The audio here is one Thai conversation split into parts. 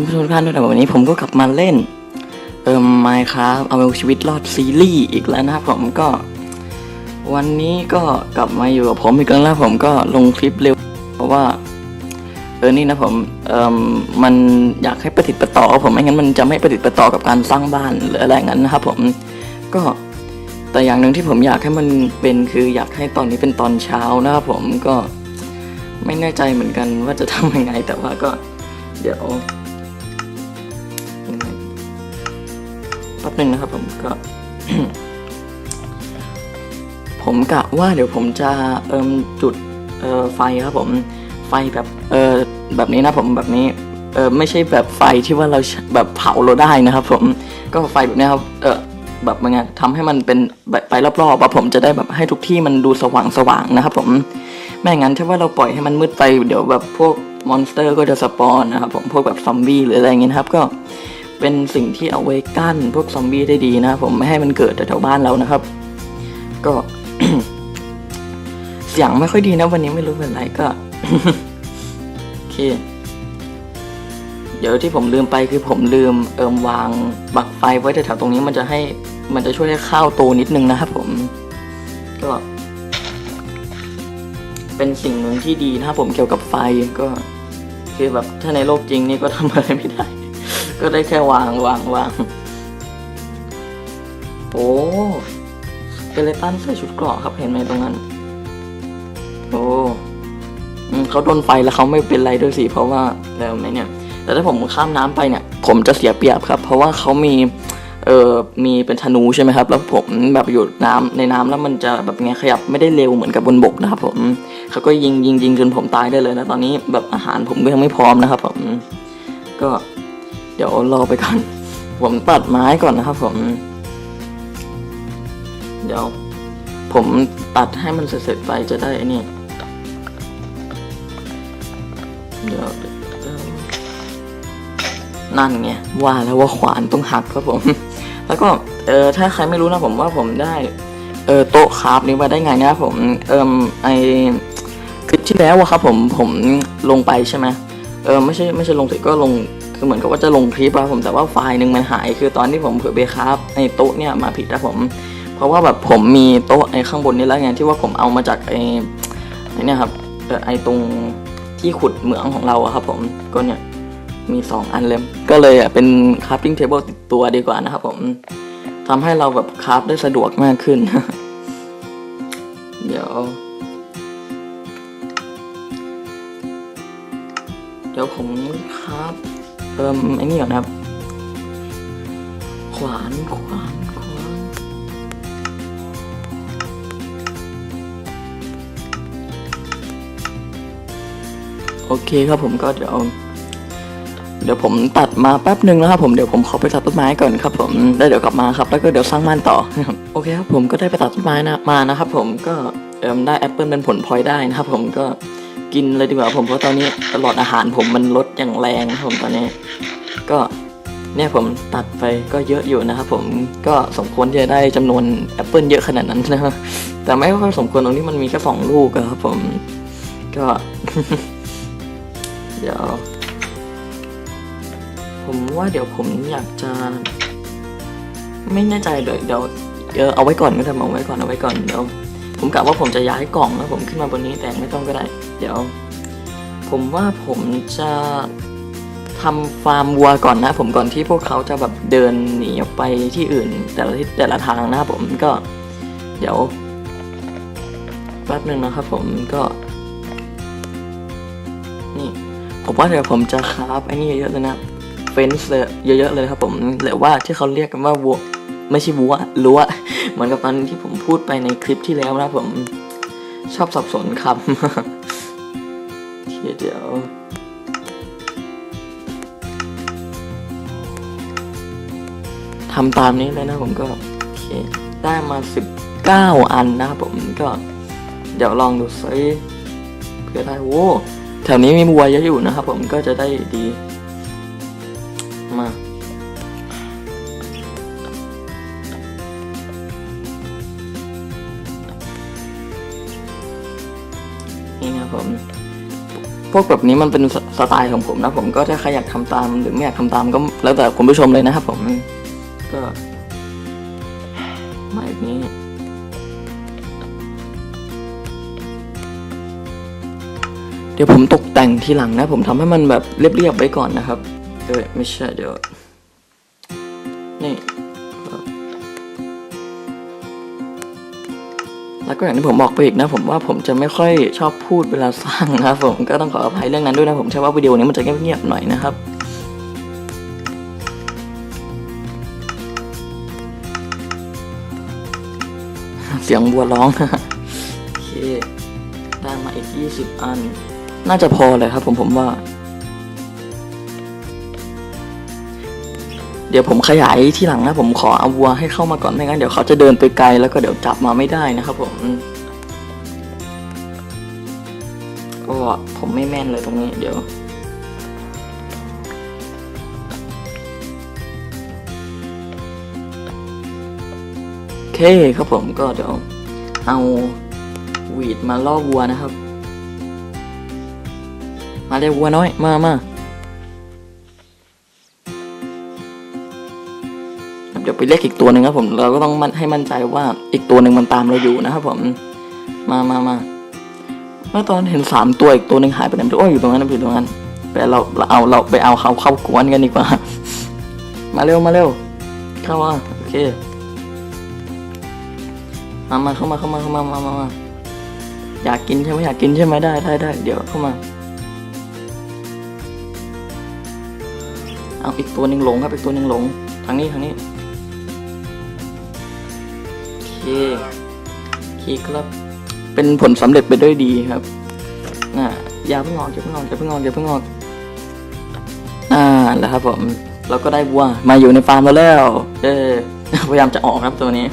คุณผู้ชมทุกท่านด้วยนะวันนี้ผมก็กลับมาเล่น เอิมไมค์ครับเอาชีวิตรอดซีรีส์อีกแล้วนะครับผมก็ วันนี้ก็กลับมาอยู่กับผมอีกแล้วนะผมก็ลงคลิปเร็ว เพราะว่าเออนี่นะผมเอ่มมันอยากให้ประติดประต่อครับผมไม่งั้นมันจะไม่ประติดประต่อกับการสร้างบ้านหรืออะไรงั้นนะครับผมก็แต่อย่างหนึ่งที่ผมอยากให้มันเป็นคืออยากให้ตอนนี้เป็นตอนเช้านะครับผมก็ไม่แน่ใจเหมือนกันว่าจะทำยังไงแต่ว่าก็เดี๋ยว แป๊บหนึงนะครับผมก็ ผมกะว่าเดี๋ยวผมจะเอิมจุดเอ่อไฟครับผมไฟแบบเออแบบนี้นะผมแบบนี้เออไม่ใช่แบบไฟที่ว่าเราแบบเผาเราได้นะครับ ผมก็ไฟแบบนี้ครับเออแบบมันไงทำให้มันเป็นแบบไปรอบๆว่าผมจะได้แบบให้ทุกที่มันดูสว่างๆนะครับ ผมไม่งั้นถ้าว่าเราปล่อยให้มันมืดไปเดี๋ยวแบบพวกมอนสเตอร์ก็จะสปอนนะครับผมพวกแบบซอมบี้หรืออะไรเงี้ยครับก็ เป็นสิ่งที่เอาไว้กั้นพวกซอมบี้ได้ดีนะผมไม่ให้มันเกิดแถวบ้านเรานะครับ ก็เสียงไม่ค่อยดีนะ วันนี้ไม่รู้เป็นไรก็โอเค เดี๋ยวที่ผมลืมไปคือผมลืมเอิมวางบักไฟไว้แถวๆตรงนี้มันจะให้ มันจะช่วยให้ข้าวโตนิดนึงนะครับผมก็ เป็นสิ่งหนึ่งที่ดีนะครับผมเกี่ยวกับไฟก็ คือแบบถ้าในโลกจริงนี่ก็ทำอะไรไม่ได้ ก็ได้แค่วางวางวางโอ้เกเลตันใส่ชุดเกราะครับเห็นไหมตรงนั้น โอ้เขาโดนไฟแล้วเขาไม่เป็นไรด้วยสิเพราะว่าแล้วไหมเนี่ย แต่ถ้าผมข้ามน้ำไปเนี่ย ผมจะเสียเปรียบครับ เพราะว่าเขามีเออมีเป็นธนูใช่ไหมครับ แล้วผมแบบอยู่น้ำในน้ำแล้วมันจะแบบไงขยับไม่ได้เร็วเหมือนกับบนบกนะครับผมเขาก็ยิงยิงยิงจนผมตายได้เลยนะตอนนี้แบบอาหารผมก็ยังไม่พร้อมนะครับผมก็ ดี๋ยวรอไปก่อน ผมตัดไม้ก่อนนะครับ ผม เดี๋ยว ผมตัดให้มันเสร็จๆไปจะได้นี่เดี๋ยวเดี๋ยวนั่นไงว่าแล้วว่าขวานต้องหักครับผม แล้วก็เออถ้าใครไม่รู้นะผมว่าผมได้เออโต๊ะคราฟนี้มาได้ไงนะครับผมเออไอคลิปที่แล้วอะครับผมผมลงไปใช่ไหมเออไม่ใช่ไม่ใช่ลงเสร็จก็ลง คือเหมือนกับว่าจะลงคลิปอะครับผมแต่ว่าไฟล์หนึ่งมันหาย คือตอนที่ผมเผื่อไปคราฟไอโต๊ะเนี่ยมาผิดนะผม เพราะว่าแบบผมมีโต๊ะไอข้างบนนี้แล้วไงที่ว่าผมเอามาจากไอไอเนี่ครับเออไอตรงที่ขุดเหมืองของเราครับผมก็เนี่ยมีสองอันเลยก็เลยเป็น crafting table ติดตัวดีกว่านะครับผมทำให้เราแบบคราฟได้สะดวกมากขึ้น เดี๋ยว เดี๋ยวผมครับ ติมไอ้นี่ก่อนนะครับ ขวานขวานขวานโอเคครับผมก็เดี๋ยวเดี๋ยวผมตัดมาแป๊บหนึ่งนะครับผมเดี๋ยวผมขอไปตัดต้นไม้ก่อนครับผมแล้วเดี๋ยวกลับมาครับ แล้วก็เดี๋ยวสร้างบ้านต่อโอเคครับผมก็ได้ไปตัดต้นไม้นะมานะครับ ผมก็เอิมได้แอปเปิลเป็นผลพลอยได้นะครับ ผมก็ กินเลยดีกว่าผมเพราะตอนนี้ตลอดอาหารผมมันลดอย่างแรงผมตอนนี้ ก็เนี่ยผมตัดไปก็เยอะอยู่นะครับผมก็สมควรที่จะได้จำนวนแอปเปิลเยอะขนาดนั้นนะครับแต่ไม่ค่อยสมควรตรงที่มันมีแค่สองลูกครับผมก็เดี๋ยว ผมว่าเดี๋ยวผมอยากจะ ไม่แน่ใจเลยเดี๋ยวเดี๋ยวเอาไว้ก่อนก็ได้เอาไว้ก่อนเอาไว้ก่อนเดี๋ยว ผมกะว่าผมจะย้ายกล่องนะผมขึ้นมาบนนี้แต่ไม่ต้องก็ได้ เดี๋ยว ผมว่าผมจะทำฟาร์มวัวก่อนนะผมก่อนที่พวกเขาจะแบบเดินหนีออกไปที่อื่น แต่ละทิศแต่ละทางนะผมก็ เดี๋ยวแป๊บหนึ่งนะครับผมก็นี่ผมว่าเดี๋ยวผมจะคราฟไอ้นี่เยอะๆเลยนะเฟนส์เยอะๆเลยครับผมหรือว่าที่เขาเรียกกันว่าวัว ไม่ใช่วัวรั้วเหมือนกับตอนที่ผมพูดไปในคลิปที่แล้วนะผมชอบสับสนคำเคเดี๋ยวทำตามนี้เลยนะผมก็โอเคได้มาสิบเก้าอันนะครับผมก็ เดี๋ยวลองดูซิเพื่อได้โว้แถวนี้มีวัวเยอะอยู่นะครับผมก็จะได้ดี ผมพวกแบบนี้มันเป็นสสไตล์ของผมนะผมก็ถ้าใครอยากทำตามหรือไม่อยากทำตามก็แล้วแต่คุณผู้ชมเลยนะครับ ผมก็มาอย่างนี้เดี๋ยวผมตกแต่งทีหลังนะ ผมทำให้มันแบบเรียบๆไว้ก่อนนะครับเดี๋ยวไม่ใช่เดี๋ยว แล้วก็อย่างที่ผมบอกไปอีกนะ ผมว่าผมจะไม่ค่อยชอบพูดเวลาสร้างนะครับผมก็ต้องขออภัยเรื่องนั้นด้วยนะผมใช่ว่าวิดีโอนี้มันจะเงียบๆหน่อยนะครับเสียงบัวร้องโอเคได้มาอีก 20 อัน น่าจะพอเลยครับผมผมว่า เดี๋ยวผมขยายที่หลังนะผมขอเอาวัวให้เข้ามาก่อนไม่งั้นเดี๋ยวเขาจะเดินไปไกลแล้วก็เดี๋ยวจับมาไม่ได้นะครับผมก็ผมไม่แม่นเลยตรงนี้เดี๋ยวโอเคครับผมก็เดี๋ยวเอาวีดมาล่อวัวนะครับ มาเร็ววัวน้อยมามา ไปเรียกอีกตัวหนึ่งครับผม เราก็ต้องมันให้มั่นใจว่าอีกตัวหนึ่งมันตามเราอยู่นะครับผม มามามาเมื่อตอนเห็นสามตัวอีกตัวหนึ่งหายไปไหนรู้โอ้ยอยู่ตรงนั้นอยู่ตรงนั้นไปเราเราเอาเราไปเอาเขาเข้ากวนกันดีกว่า มาเร็วมาเร็ว เข้ามาโอเค มามาเข้ามาเข้ามาเข้ามามามามาอยากกินใช่ไหมอยากกินใช่ไหมได้ได้ได้เดี๋ยวเข้ามา เอาอีกตัวหนึ่งหลงครับอีกตัวหนึ่งหลงทางนี้ทางนี้ เคโอเคครับ เป็นผลสำเร็จไปด้วยดีครับน่ะอย่าเพิ่งออกอย่าเพิ่งออกอย่าเพิ่งออกอย่าเพิ่งออกอ่าแล้วครับผมเราก็ได้วัวมาอยู่ในฟาร์มเราแล้วเออพยายามจะออกครับตัวนี้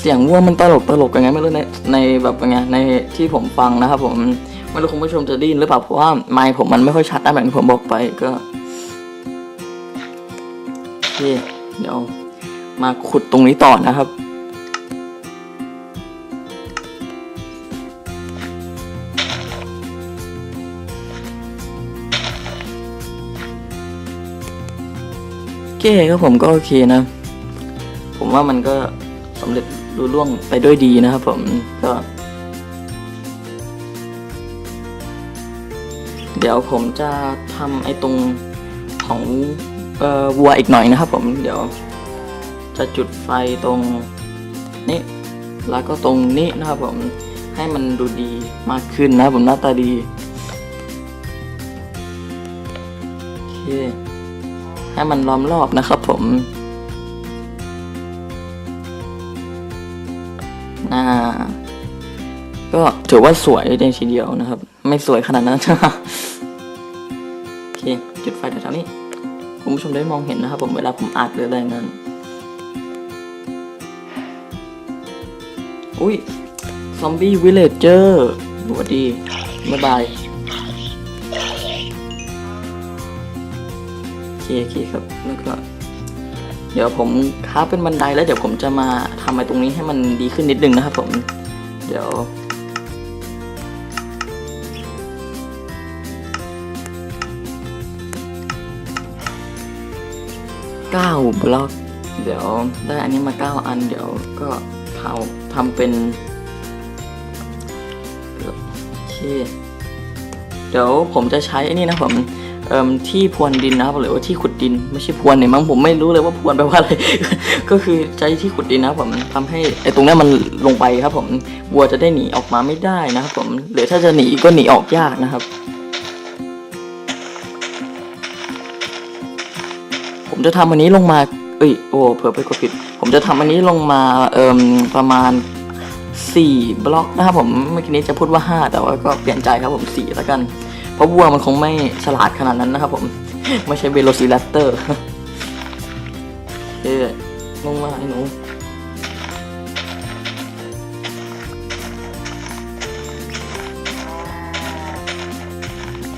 เสียงวัวมันตลกตลกยังไงไม่รู้ในในแบบยังไงในที่ผมฟังนะครับ ผมไม่รู้คุณผู้ชมจะได้ยินหรือเปล่าเพราะว่าไมค์ผมมันไม่ค่อยชัดนะแบบที่ผมบอกไปก็โอเคเดี๋ยว มาขุดตรงนี้ต่อนะครับ โอเคครับผมก็โอเคนะ ผมว่ามันก็สำเร็จรุ่ล่วงไปด้วยดีนะครับผมก็ เดี๋ยวผมจะทำไอ้ตรงของออวัวอีกหน่อยนะครับผมเดี๋ยว จะจุดไฟตรงนี้ แล้วก็ตรงนี้นะครับผม ให้มันดูดีมากขึ้นนะผมหน้าตาดี โอเค ให้มันล้อมรอบนะครับผมอ่าก็ถือว่าสวยในทีเดียวนะครับ ไม่สวยขนาดนั้นโอเค จุดไฟแถวๆนี้ คุณผู้ชมได้มองเห็นนะครับผมเวลาผมอัดหรืออะไรนั้น อุ้ย ซอมบี้วิลเลจเจอร์สวัสดีบ๊ายบายโอเคโอเคครับแล้วก็เดี๋ยวผมค้าเป็นบันไดแล้วเดี๋ยวผมจะมาทำไอ้ตรงนี้ให้มันดีขึ้นนิดนึงนะครับผม เดี๋ยวเก้าบล็อก เดี๋ยวได้อันนี้มาเก้าอันเดี๋ยวก็เผา ทำเป็นโอเคเดี๋ยวผมจะใช้ไอ้นี่นะผมเอ่มที่พรวนดินนะครับหรือว่าที่ขุดดินไม่ใช่พรวนเนี่ยมั้งผมไม่รู้เลยว่าพรวนแปลว่าอะไร ก็คือใช้ที่ขุดดินนะครับผมทำให้ไอ้ตรงนี้มันลงไปครับ ผมวัวจะได้หนีออกมาไม่ได้นะครับผมหรือถ้าจะหนีก็หนีออกยากนะครับ ผมจะทำอันนี้ลงมาเอ้ยโอ้เผื่อไปกดผิด ผมจะทำอันนี้ลงมาเอ่มประมาณสี่บล็อกนะครับผมเมื่อกี้นี้จะพูดว่าห้าแต่ว่าก็เปลี่ยนใจครับผมสี่แล้วกัน เพราะวัวมันคงไม่ฉลาดขนาดนั้นนะครับผมไม่ใช่เวโรซิแรปเตอร์เอ๊ะลงมาไอ้หนู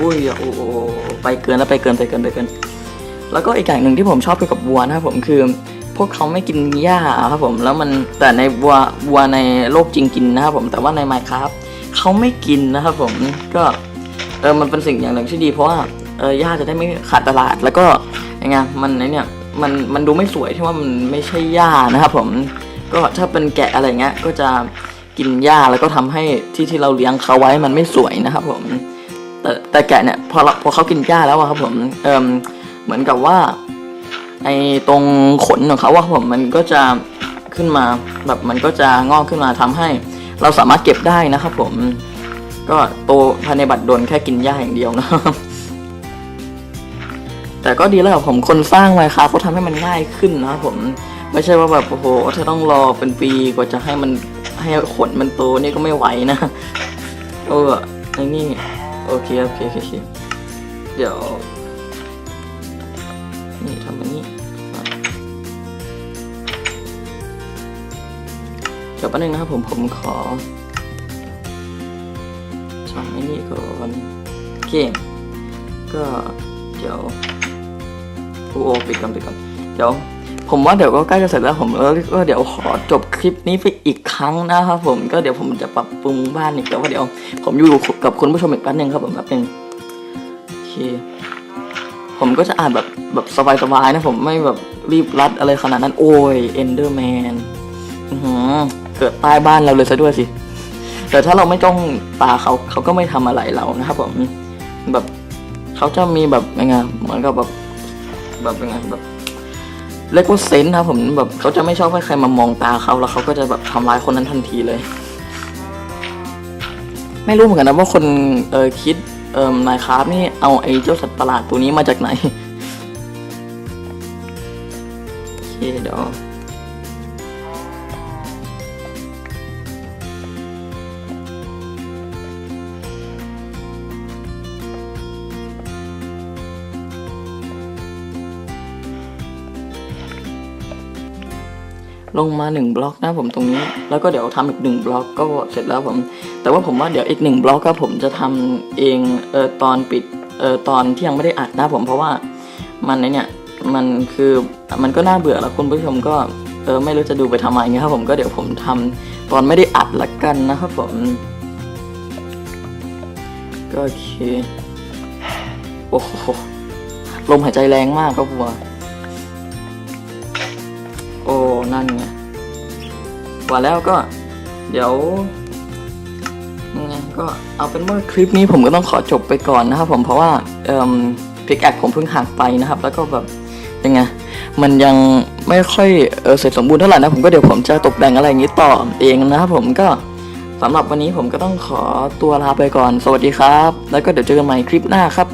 อุ้ยโอ้โอ้โอ้ไปเกินแล้วไปเกินไปเกินไปเกิน แล้วก็อีกอย่างหนึ่งที่ผมชอบเกี่ยวกับวัวนะครับผมคือ พวกเขาไม่กินหญ้าครับผมแล้วมันแต่ในวัววัวในโลกจริงกินนะครับผมแต่ว่าในไมค์ครับเขาไม่กินนะครับผมก็เออมันเป็นสิ่งอย่างหนึ่งที่ดีเพราะว่าเออหญ้าจะได้ไม่ขาดตลาดแล้วก็ยังไงมันไอเนี่ยมันมันดูไม่สวยที่ว่ามันไม่ใช่หญ้านะครับผมก็ถ้าเป็นแกะอะไรเงี้ยก็จะกินหญ้าแล้วก็ทำให้ที่ที่เราเลี้ยงเขาไว้มันไม่สวยนะครับผมแต่แต่แกะเนี่ยพอพอเขากินหญ้าแล้วครับผมเออเหมือนกับว่า ไอ้ตรงขนของเขาว่าผมมันก็จะขึ้นมาแบบมันก็จะงอกขึ้นมาทำให้ เราสามารถเก็บได้นะครับผมก็โตภายในบัตรดลแค่กินหญ้าอย่างเดียวนะแต่ก็ดีแล้วครับผมคนสร้างไว้ครับเขาทำให้มันง่ายขึ้นนะครับผมไม่ใช่ว่าแบบโอ้โหเธอต้องรอเป็นปีกว่าจะให้มันให้ขนมันโตนี่ก็ไม่ไหวนะเออไอ้นี่โอเคโอเคโอเคเดี๋ยว ดี๋ยวแป๊บนึงนะครับผมผมขอทำไอ้นี่ก่อนโอเคก็เดี๋ยวโอ้โอปิดก่อนปิดก่อนเดี๋ยวผมว่าเดี๋ยวก็ใกล้จะเสร็จแล้วผมแล้วก็เดี๋ยวขอจบคลิปนี้ไปอีกครั้งนะครับผมก็เดี๋ยวผมจะปรับปรุงบ้านอีกแต่ว่าเดี๋ยว ผมอยู่กับคุณผู้ชมอีกแป๊บนึงครับผมแป๊บนึงโอเคผมก็จะอ่านแบบแบบสบายๆนะผมไม่แบบรีบรัดอะไรขนาดนั้นโอ้ยเอนเดอร์แมน เกิดใต้บ้านเราเลยซะด้วยสิ แต่ถ้าเราไม่จ้องตาเขาเขาก็ไม่ทำอะไรเรานะครับผมแบบเขาจะมีแบบยังไงเหมือนกับแบบแบบยังไงแบบเรียกว่าเซนส์ครับผมแบบเขาจะไม่ชอบให้ใครมามองตาเขาแล้วเขาก็จะแบบทำร้ายคนนั้นทันทีเลย ไม่รู้เหมือนกันนะว่าคนเออคิดเอ่อนายคราฟนี่เอาไอ้เจ้าสัตว์ประหลาดตัวนี้มาจากไหนโอเคเดี๋ยว ลงมาหนึ่งบล็อกนะผมตรงนี้ แล้วก็เดี๋ยวทำอีกหนึ่งบล็อกก็เสร็จแล้วผม แต่ว่าผมว่าเดี๋ยวอีกหนึ่งบล็อกก็ผมจะทำเองเออตอนปิดเออตอนที่ยังไม่ได้อัดนะผมเพราะว่ามันเนี่ยมันคือมันก็น่าเบื่อแล้วคุณผู้ชมก็เออไม่รู้จะดูไปทำไมเงี้ยครับผมก็เดี๋ยวผมทำตอนไม่ได้อัดละกันนะครับผมก็โอเคโอ้โหลมหายใจแรงมากครับผม นั่นไงว่าแล้วก็เดี๋ยวยังไงก็เอาเป็นว่าคลิปนี้ผมก็ต้องขอจบไปก่อนนะครับผมเพราะว่าเอ่อพิกแอคผมเพิ่งหักไปนะครับ แล้วก็แบบยังไงมันยังไม่ค่อยเออเสร็จสมบูรณ์เท่าไหร่นะผมก็เดี๋ยวผมจะตกแต่งอะไรอย่างนี้ต่อเองนะครับผมก็สำหรับวันนี้ผมก็ต้องขอตัวลาไปก่อน สวัสดีครับ แล้วก็เดี๋ยวเจอกันใหม่คลิปหน้าครับ